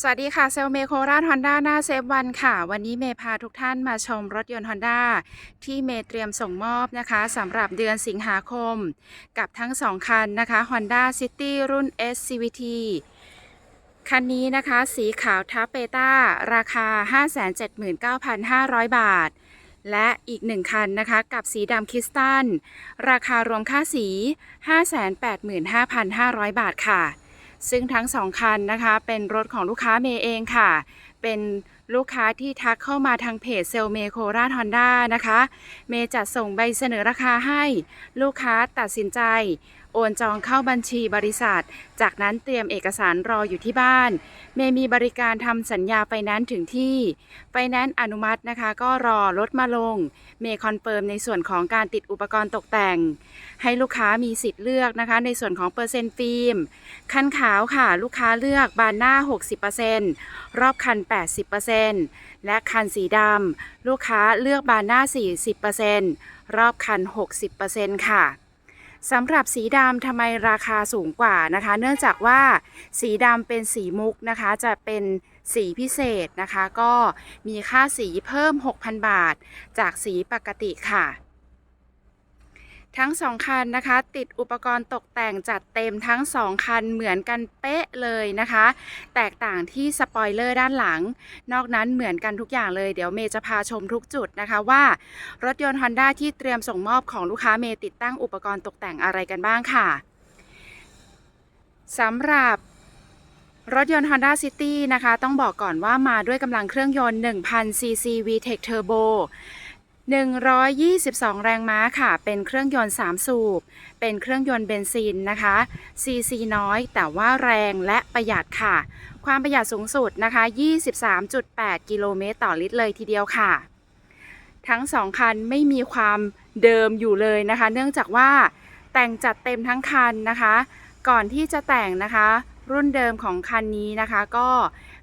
สวัสดีค่ะ เซลเมโคราชฮอนด้าหน้าเซฟวันค่ะ วันนี้เมย์พาทุกท่านมาชมรถยนต์ฮอนด้าที่เมย์เตรียมส่งมอบนะคะสำหรับเดือนสิงหาคม กับทั้ง 2 คันนะคะ Honda City รุ่น SCVT คันนี้นะคะ สีขาวทับเปต้า ราคา 579,500 บาท และอีกหนึ่งคันนะคะ กับสีดำคริสตัล ราคารวมค่าสี 585,500 บาทค่ะ ซึ่งทั้งสองคันนะคะเป็นรถของลูกค้าเมย์เองค่ะ เป็นลูกค้าที่ทักเข้ามาทางเพจเซลเมโคราฮอนด้านะคะ เมย์จัดส่งใบเสนอราคาให้ ลูกค้าตัดสินใจ โอนจองเข้าบัญชีบริษัท จากนั้นเตรียมเอกสารรออยู่ที่บ้าน เมมีบริการทำสัญญาไฟแนนซ์ถึงที่ ไฟแนนซ์อนุมัตินะคะ ก็รอรถมาลง เมคอนเฟิร์มในส่วนของการติดอุปกรณ์ตกแต่ง ให้ลูกค้ามีสิทธิ์เลือกนะคะ ในส่วนของเปอร์เซ็นต์ฟิล์ม คันขาวค่ะ ลูกค้าเลือกบานหน้า 60%รอบคัน 80%และคันสีดำลูกค้าเลือกบานหน้า 40%รอบคัน 60%ค่ะ สำหรับสีดำทำไมราคาสูงกว่านะคะ เนื่องจากว่าสีดำเป็นสีมุกนะคะ จะเป็นสีพิเศษนะคะ ก็มีค่าสีเพิ่ม 6,000 บาท จากสีปกติค่ะ ทั้งสองคันนะคะ ติดอุปกรณ์ตกแต่งจัดเต็มทั้งสองคันเหมือนกันเป๊ะเลยนะคะ แตกต่างที่สปอยเลอร์ด้านหลัง นอกนั้นเหมือนกันทุกอย่างเลย เดี๋ยวเมย์จะพาชมทุกจุดนะคะว่า รถยนต์ Honda ที่เตรียมส่งมอบของลูกค้าเมย์ติดตั้งอุปกรณ์ตกแต่งอะไรกันบ้างค่ะสำหรับรถยนต์ Honda City นะคะ ต้องบอกก่อนว่ามาด้วยกำลังเครื่องยนต์ 1,000 cc VTEC Turbo 122 แรงม้าค่ะ เป็นเครื่องยนต์ 3 สูบ เป็นเครื่องยนต์เบนซินนะคะ CC น้อยแต่ว่าแรงและประหยัดค่ะ ความประหยัดสูงสุดนะคะ 23.8 กิโลเมตรต่อลิตรเลยทีเดียวค่ะ ทั้งสองคันไม่มีความเดิมอยู่เลยนะคะ เนื่องจากว่าแต่งจัดเต็มทั้งคันนะคะ ก่อนที่จะแต่งนะคะ รุ่นเดิมของคันนี้นะคะ ก็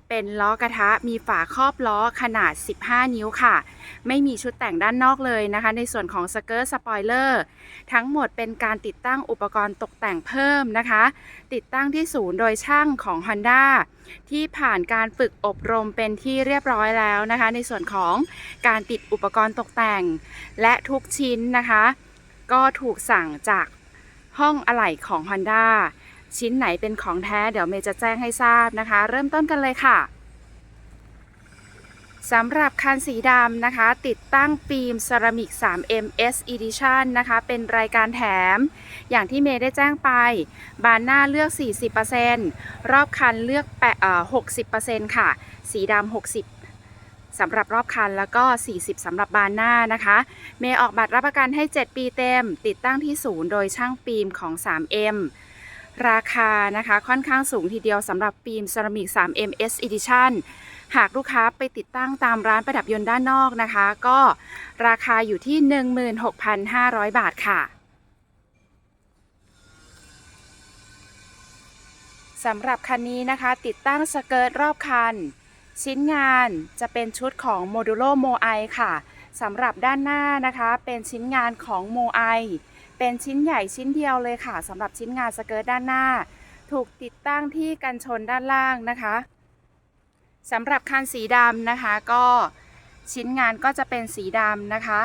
เป็นล้อกระทะมีฝาครอบล้อขนาด 15 นิ้วค่ะ ไม่มีชุดแต่งด้านนอกเลยนะคะ ในส่วนของสเกิร์ตสปอยเลอร์ทั้งหมดเป็นการติดตั้งอุปกรณ์ตกแต่งเพิ่มนะคะ ติดตั้งที่ศูนย์โดยช่างของ Honda ที่ผ่านการฝึกอบรมเป็นที่เรียบร้อยแล้วนะคะ ในส่วนของการติดอุปกรณ์ตกแต่ง และทุกชิ้นนะคะ ก็ถูกสั่งจากห้องอะไหล่ของ Honda ชิ้นไหนเป็นของแท้เดี๋ยวเมย์จะแจ้งให้ทราบนะคะ เริ่มต้นกันเลยค่ะสำหรับคันสีดำนะคะ ติดตั้งฟิล์มเซรามิก 3M S Edition นะคะ เป็นรายการแถม อย่างที่เมย์ได้แจ้งไป บานหน้าเลือก 40%รอบคันเลือกแปะเอ่อ60%ค่ะ สีดำ 60สำหรับรอบคันแล้วก็ 40สำหรับบานหน้านะคะ เมย์ออกบัตรรับประกันให้ 7 ปีเต็ม ติดตั้งที่ศูนย์โดยช่างฟิล์มของ 3M ราคานะคะค่อนข้างสูงทีเดียวสำหรับฟิล์มเซรามิก 3M S Edition หากลูกค้าไปติดตั้งตามร้านประดับยนต์ด้านนอกนะคะ ก็ราคาอยู่ที่ 16,500 บาทค่ะสำหรับคันนี้นะคะติดตั้งสเกิร์ตรอบคัน ชิ้นงานจะเป็นชุดของ Modulo m o i ค่ะสำหรับด้านหน้านะคะเป็นชิ้นงานของ m o i เป็นชิ้นใหญ่ชิ้นเดียวเลยค่ะสำหรับชิ้นงานสเกิร์ตด้านหน้า ถูกติดตั้งที่กันชนด้านล่างนะคะสำหรับคันสีดำนะคะ ก็ชิ้นงานก็จะเป็นสีดำนะคะ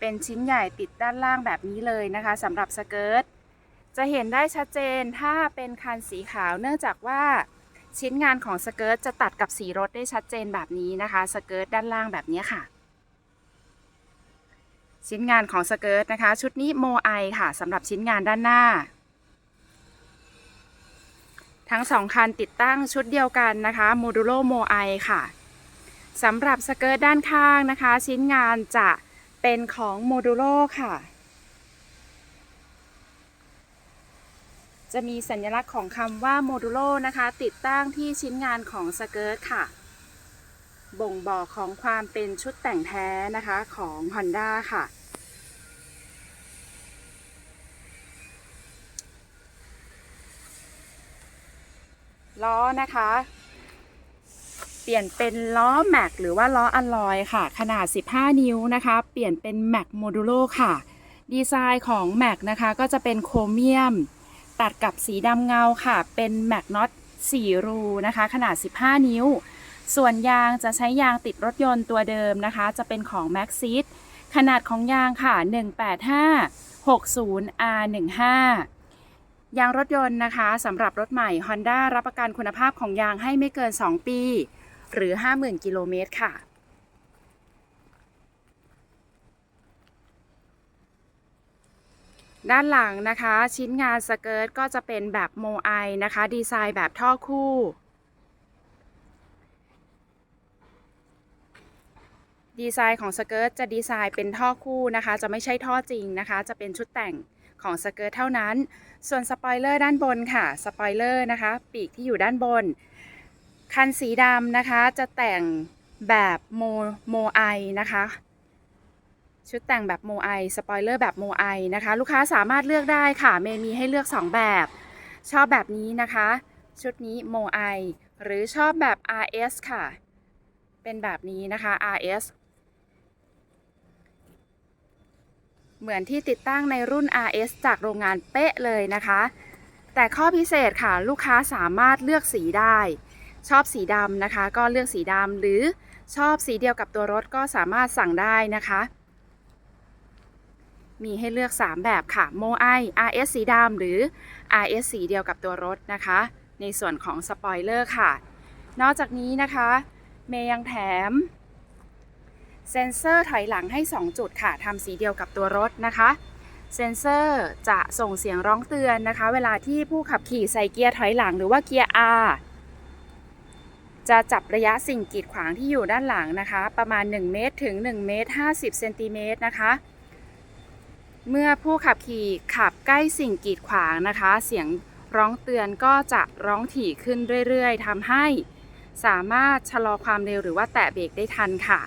เป็นชิ้นใหญ่ติดด้านล่างแบบนี้เลยนะคะสำหรับสเกิร์ตจะเห็นได้ชัดเจนถ้าเป็นคันสีขาวเนื่องจากว่าชิ้นงานของสเกิร์ตจะตัดกับสีรถได้ชัดเจนแบบนี้นะคะ สเกิร์ตด้านล่างแบบนี้ค่ะ ชิ้นงานของสเกิร์ตนะคะ ชุดนี้โมไอค่ะสำหรับชิ้นงานด้านหน้า ทั้งสองคันติดตั้งชุดเดียวกันนะคะโมดูโลโมไอค่ะสำหรับสเกิร์ตด้านข้างนะคะ ชิ้นงานจะเป็นของโมดูโลค่ะ จะมีสัญลักษณ์ของคำว่าโมดูโลนะคะ ติดตั้งที่ชิ้นงานของสเกิร์ตค่ะ บ่งบอกของความเป็นชุดแต่งแท้นะคะของ Honda ค่ะ ล้อนะคะ เปลี่ยนเป็นล้อแม็กหรือว่าล้ออัลลอยค่ะ ขนาด 15 นิ้วนะคะ เปลี่ยนเป็นแม็กโมดูโลค่ะ ดีไซน์ของแม็กนะคะก็จะเป็นโครเมียม ตัดกับสีดำเงาค่ะ เป็นแม็กน็อต4 รูนะคะ ขนาด 15 นิ้ว ส่วนยางจะใช้ยางติดรถยนต์ตัวเดิมนะคะ จะเป็นของ m a x i t ขนาดของยางค่ะ 185 60 R15 ยางรถยนต์นะคะสำหรับรถใหม่ Honda รับประกันคุณภาพของยางให้ไม่เกิน 2 ปี หรือ 50,000 กิโลเมตรค่ะ ด้านหลังนะคะ ชิ้นงานสเกิร์ตก็จะเป็นแบบโมไอนะคะ ดีไซน์แบบท่อคู่ดีไซน์ของสเกิร์ตจะดีไซน์เป็นท่อคู่นะคะ จะไม่ใช่ท่อจริงนะคะ จะเป็นชุดแต่งของสเกิร์ตเท่านั้น ส่วนสปอยเลอร์ด้านบนค่ะสปอยเลอร์นะคะ ปีกที่อยู่ด้านบน คันสีดำนะคะ จะแต่งแบบโมโมไอนะคะ ชุดแต่งแบบโมไอสปอยเลอร์แบบโมไอนะคะ ลูกค้าสามารถเลือกได้ค่ะเมมีให้เลือก 2 แบบ ชอบแบบนี้นะคะ ชุดนี้โมไอหรือชอบแบบ RS ค่ะ เป็นแบบนี้นะคะ RS เหมือนที่ติดตั้งในรุ่น RS จากโรงงานเป๊ะเลยนะคะ แต่ข้อพิเศษค่ะลูกค้าสามารถเลือกสีได้ ชอบสีดำนะคะ ก็เลือกสีดำหรือชอบสีเดียวกับตัวรถก็สามารถสั่งได้นะคะ มีให้เลือก 3 แบบค่ะโมไอ RS สีดำหรือ RS สีเดียวกับตัวรถนะคะ ในส่วนของสปอยเลอร์ค่ะ นอกจากนี้นะคะ เมย์ยังแถม เซนเซอร์ถอยหลังให้ 2 จุดค่ะทำสีเดียวกับตัวรถนะคะ เซนเซอร์จะส่งเสียงร้องเตือนนะคะ เวลาที่ผู้ขับขี่ใส่เกียร์ถอยหลังหรือว่าเกียร์ R จะจับระยะสิ่งกีดขวางที่อยู่ด้านหลังนะคะ ประมาณ 1 เมตรถึง1เมตร50เซนติเมตรนะคะ เมื่อผู้ขับขี่ขับใกล้สิ่งกีดขวางนะคะ เสียงร้องเตือนก็จะร้องถี่ขึ้นเรื่อยๆทำให้ สามารถชะลอความเร็วหรือว่าแตะเบรกได้ทันค่ะ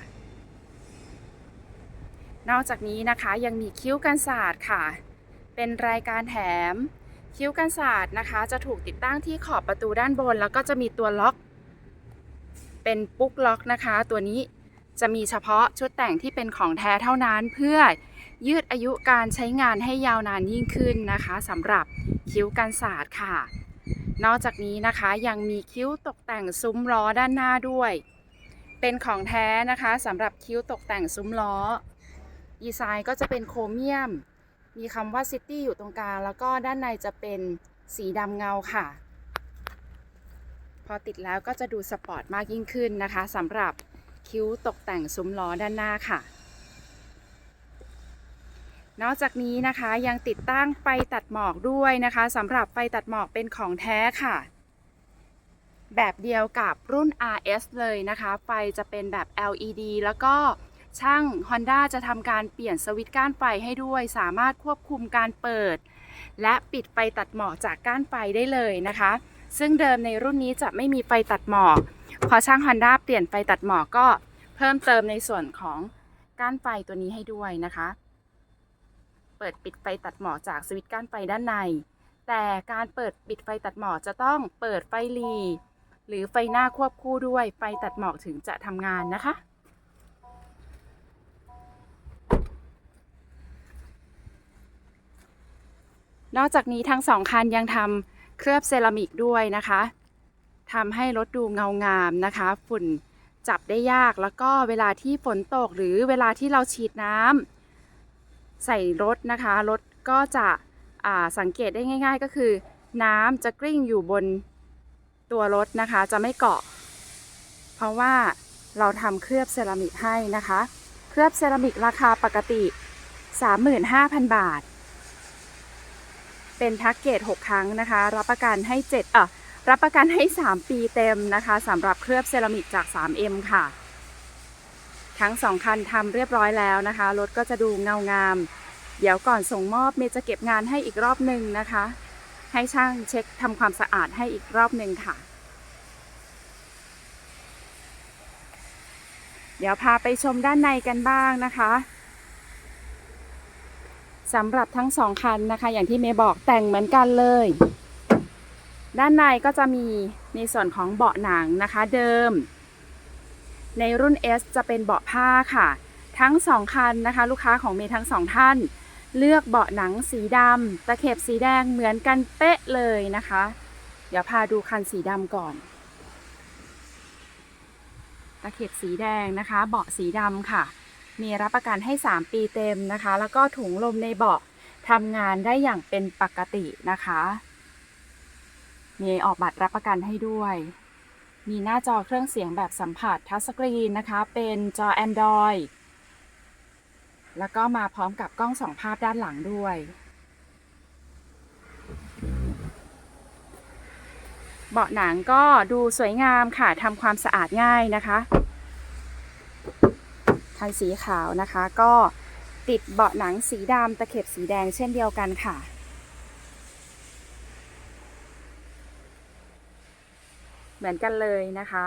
นอกจากนี้นะคะยังมีคิ้วกันศาสตร์ค่ะ เป็นรายการแถม คิ้วกันศาสตร์นะคะ จะถูกติดตั้งที่ขอบประตูด้านบน แล้วก็จะมีตัวล็อก เป็นปุ๊กล็อกนะคะ ตัวนี้จะมีเฉพาะชุดแต่งที่เป็นของแท้เท่านั้นเพื่อยืดอายุการใช้งานให้ยาวนานยิ่งขึ้นนะคะสำหรับคิ้วกันศาสตร์ค่ะ นอกจากนี้นะคะยังมีคิ้วตกแต่งซุ้มล้อด้านหน้าด้วย เป็นของแท้นะคะสำหรับคิ้วตกแต่งซุ้มล้อ ดีไซน์ก็จะเป็นโครเมียม มีคำว่าซิตี้อยู่ตรงกลาง แล้วก็ด้านในจะเป็นสีดำเงาค่ะ พอติดแล้วก็จะดูสปอร์ตมากยิ่งขึ้นนะคะสำหรับคิ้วตกแต่งซุ้มล้อด้านหน้าค่ะ นอกจากนี้นะคะยังติดตั้งไฟตัดหมอกด้วยนะคะสำหรับไฟตัดหมอกเป็นของแท้ค่ะ แบบเดียวกับรุ่น RS เลยนะคะ ไฟจะเป็นแบบ LED แล้วก็ ช่าง Honda จะทำการเปลี่ยนสวิตช์ก้านไฟให้ด้วย สามารถควบคุมการเปิด และปิดไฟตัดหมอกจากก้านไฟได้เลยนะคะ ซึ่งเดิมในรุ่นนี้จะไม่มีไฟตัดหมอกพอช่าง Honda เปลี่ยนไฟตัดหมอกก็เพิ่มเติมในส่วนของก้านไฟตัวนี้ให้ด้วยนะคะ เปิดปิดไฟตัดหมอกจากสวิตช์ก้านไฟด้านใน แต่การเปิดปิดไฟตัดหมอกจะต้องเปิดไฟลีหรือไฟหน้าควบคู่ด้วยไฟตัดหมอกถึงจะทำงานนะคะ นอกจากนี้ทั้งสองคันยังทำเคลือบเซรามิกด้วยนะคะทำให้รถดูเงางามนะคะ ฝุ่นจับได้ยากแล้วก็เวลาที่ฝนตกหรือเวลาที่เราฉีดน้ำใส่รถนะคะ รถก็จะสังเกตได้ง่าย ๆ ก็คือ น้ำจะกลิ้งอยู่บนตัวรถนะคะ จะไม่เกาะ เพราะว่าเราทำเคลือบเซรามิกให้นะคะ เคลือบเซรามิกราคาปกติ 35,000 บาท เป็นแพ็กเกจ 6 ครั้งนะคะ รับประกันให้ 7 อ่อรับประกันให้ 3 ปีเต็มนะคะสำหรับเคลือบเซรามิกจาก 3M ค่ะ ทั้ง 2 คันทำเรียบร้อยแล้วนะคะ รถก็จะดูเงางาม เดี๋ยวก่อนส่งมอบเมย์จะเก็บงานให้อีกรอบหนึ่งนะคะ ให้ช่างเช็คทำความสะอาดให้อีกรอบหนึ่งค่ะ เดี๋ยวพาไปชมด้านในกันบ้างนะคะ สำหรับทั้งสองคันนะคะ อย่างที่เมย์บอกแต่งเหมือนกันเลย ด้านในก็จะมีในส่วนของเบาะหนังนะคะเดิม ในรุ่น S จะเป็นเบาะผ้าค่ะ ทั้งสองคันนะคะ ลูกค้าของเมย์ทั้งสองท่าน เลือกเบาะหนังสีดำตะเข็บสีแดงเหมือนกันเป๊ะเลยนะคะ เดี๋ยวพาดูคันสีดำก่อนตะเข็บสีแดงนะคะ เบาะสีดำค่ะ มีรับประกันให้ 3 ปีเต็มนะคะ แล้วก็ถุงลมในเบาะทำงานได้อย่างเป็นปกตินะคะ มีออกบัตรรับประกันให้ด้วย มีหน้าจอเครื่องเสียงแบบสัมผัสทัชสกรีนนะคะ เป็นจอ Android แล้วก็มาพร้อมกับกล้องสองภาพด้านหลังด้วย เบาะหนังก็ดูสวยงามค่ะทำความสะอาดง่ายนะคะ คันสีขาวนะคะ ก็ติดเบาะหนังสีดำตะเข็บสีแดงเช่นเดียวกันค่ะ เหมือนกันเลยนะคะ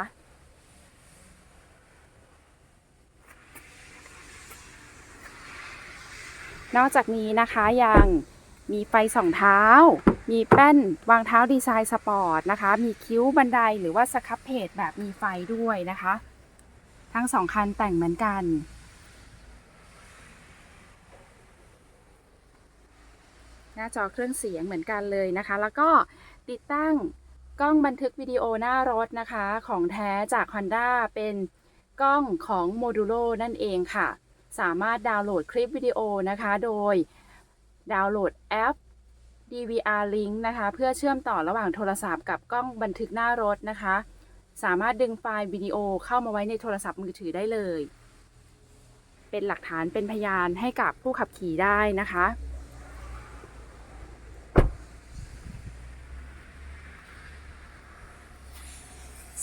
นอกจากนี้นะคะยังมีไฟสองเท้า มีแป้นวางเท้าดีไซน์สปอร์ตนะคะ มีคิ้วบันไดหรือว่าสครับเพจแบบมีไฟด้วยนะคะ ทั้งสองคันแต่งเหมือนกัน หน้าจอเครื่องเสียงเหมือนกันเลยนะคะ แล้วก็ติดตั้งกล้องบันทึกวิดีโอหน้ารถนะคะ ของแท้จาก Honda เป็นกล้องของ Modulo นั่นเองค่ะ สามารถดาวน์โหลดคลิปวิดีโอนะคะ โดยดาวน์โหลดแอป DVR Link นะคะ เพื่อเชื่อมต่อระหว่างโทรศัพท์กับกล้องบันทึกหน้ารถนะคะ สามารถดึงไฟล์วิดีโอเข้ามาไว้ในโทรศัพท์มือถือได้เลย เป็นหลักฐานเป็นพยานให้กับผู้ขับขี่ได้นะคะ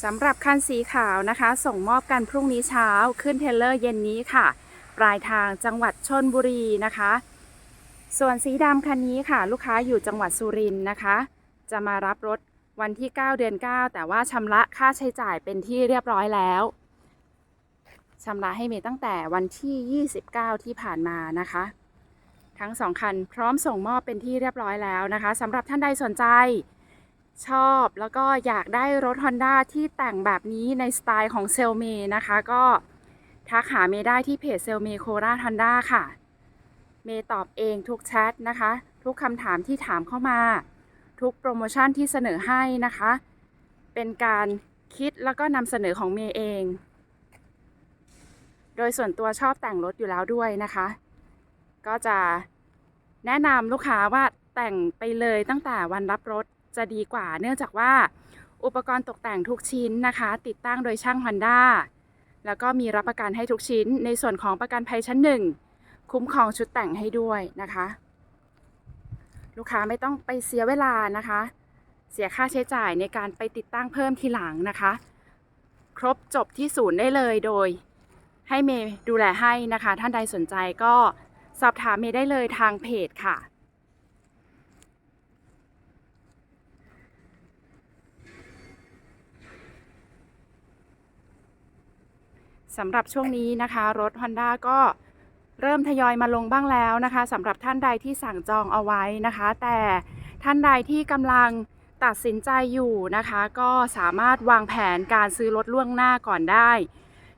สำหรับคันสีขาวนะคะ ส่งมอบกันพรุ่งนี้เช้าขึ้นเทเลอร์เย็นนี้ค่ะ ปลายทางจังหวัดชนบุรีนะคะ ส่วนสีดำคันนี้ค่ะ ลูกค้าอยู่จังหวัดสุรินทร์นะคะ จะมารับรถ วันที่ 9 เดือน 9 แต่ว่าชำระค่าใช้จ่ายเป็นที่เรียบร้อยแล้วชำระให้เมย์ตั้งแต่วันที่ 29 ที่ผ่านมานะคะ ทั้งสองคันพร้อมส่งมอบเป็นที่เรียบร้อยแล้วนะคะสำหรับท่านใดสนใจ ชอบแล้วก็อยากได้รถ Honda ที่แต่งแบบนี้ในสไตล์ของเซลเมนะคะ ก็ทักหาเมย์ได้ที่เพจเซลเมโคราชฮอนด้าค่ะ เมย์ตอบเองทุกแชทนะคะ ทุกคำถามที่ถามเข้ามา ทุกโปรโมชั่นที่เสนอให้นะคะ เป็นการคิดแล้วก็นำเสนอของเมย์เอง โดยส่วนตัวชอบแต่งรถอยู่แล้วด้วยนะคะ ก็จะแนะนำลูกค้าว่าแต่งไปเลยตั้งแต่วันรับรถจะดีกว่า เนื่องจากว่าอุปกรณ์ตกแต่งทุกชิ้นนะคะ ติดตั้งโดยช่าง Honda แล้วก็มีรับประกันให้ทุกชิ้นในส่วนของประกันภัยชั้นหนึ่งคุ้มครองชุดแต่งให้ด้วยนะคะ ลูกค้าไม่ต้องไปเสียเวลานะคะ เสียค่าใช้จ่ายในการไปติดตั้งเพิ่มทีหลังนะคะ ครบจบที่ศูนย์ได้เลยโดย ให้เมย์ดูแลให้นะคะ ท่านใดสนใจก็สอบถามเมย์ได้เลยทางเพจค่ะสำหรับช่วงนี้นะคะ รถ Honda ก็ เริ่มทยอยมาลงบ้างแล้วนะคะสำหรับท่านใดที่สั่งจองเอาไว้นะคะ แต่ท่านใดที่กำลังตัดสินใจอยู่นะคะ ก็สามารถวางแผนการซื้อรถล่วงหน้าก่อนได้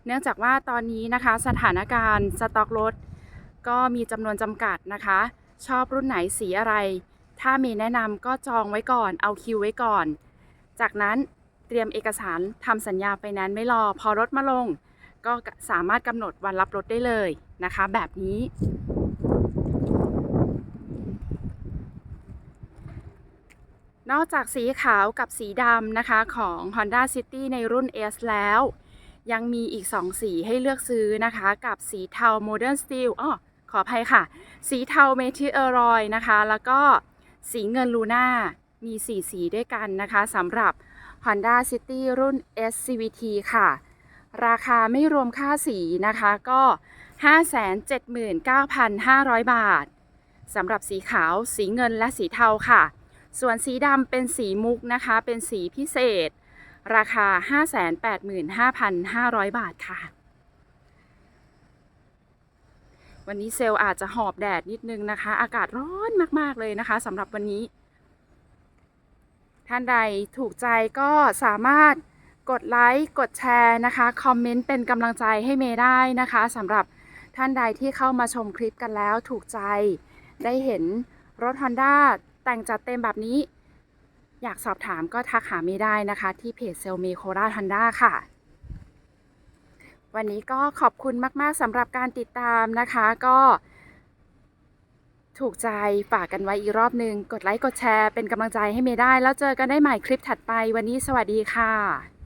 เนื่องจากว่าตอนนี้นะคะสถานการณ์สต็อกรถ ก็มีจำนวนจำกัดนะคะ ชอบรุ่นไหนสีอะไร ถ้ามีแนะนำก็จองไว้ก่อน เอาคิวไว้ก่อน จากนั้นเตรียมเอกสารทำสัญญาไฟแนนไม่รอ พอรถมาลง ก็สามารถกำหนดวันรับรถได้เลย นะคะ แบบนี้ นอกจากสีขาวกับสีดำนะคะของ Honda City ในรุ่น S แล้ว ยังมีอีก 2 สีให้เลือกซื้อนะคะ กับสีเทา Modern Steel อ้อขออภัยค่ะ สีเทา Meteoroid นะคะ แล้วก็สีเงินลูน่ามี 4 สีด้วยกันนะคะสำหรับ Honda City รุ่น S CVT ค่ะ ราคาไม่รวมค่าสีนะคะก็ 579,500 บาทสำหรับสีขาวสีเงินและสีเทาค่ะ ส่วนสีดำเป็นสีมุกนะคะ เป็นสีพิเศษ ราคา 585,500 บาทค่ะ วันนี้เซลล์อาจจะหอบแดดนิดนึงนะคะ อากาศร้อนมาก ๆ เลยนะคะสำหรับวันนี้ ท่านใดถูกใจก็สามารถ กดไลค์ กดแชร์นะคะ คอมเมนต์เป็นกำลังใจให้เมย์ได้นะคะสำหรับท่านใดที่เข้ามาชมคลิปกันแล้วถูกใจ ได้เห็นรถ Honda แต่งจัดเต็มแบบนี้ อยากสอบถามก็ทักหาเมย์ได้นะคะ ที่เพจเซลเมโคราชฮอนด้าค่ะ วันนี้ก็ขอบคุณมาก ๆสำหรับการติดตามนะคะก็ถูกใจฝากกันไว้อีกรอบหนึ่งกดไลค์ กดแชร์เป็นกำลังใจให้เมย์ได้ แล้วเจอกันได้ใหม่คลิปถัดไปวันนี้สวัสดีค่ะ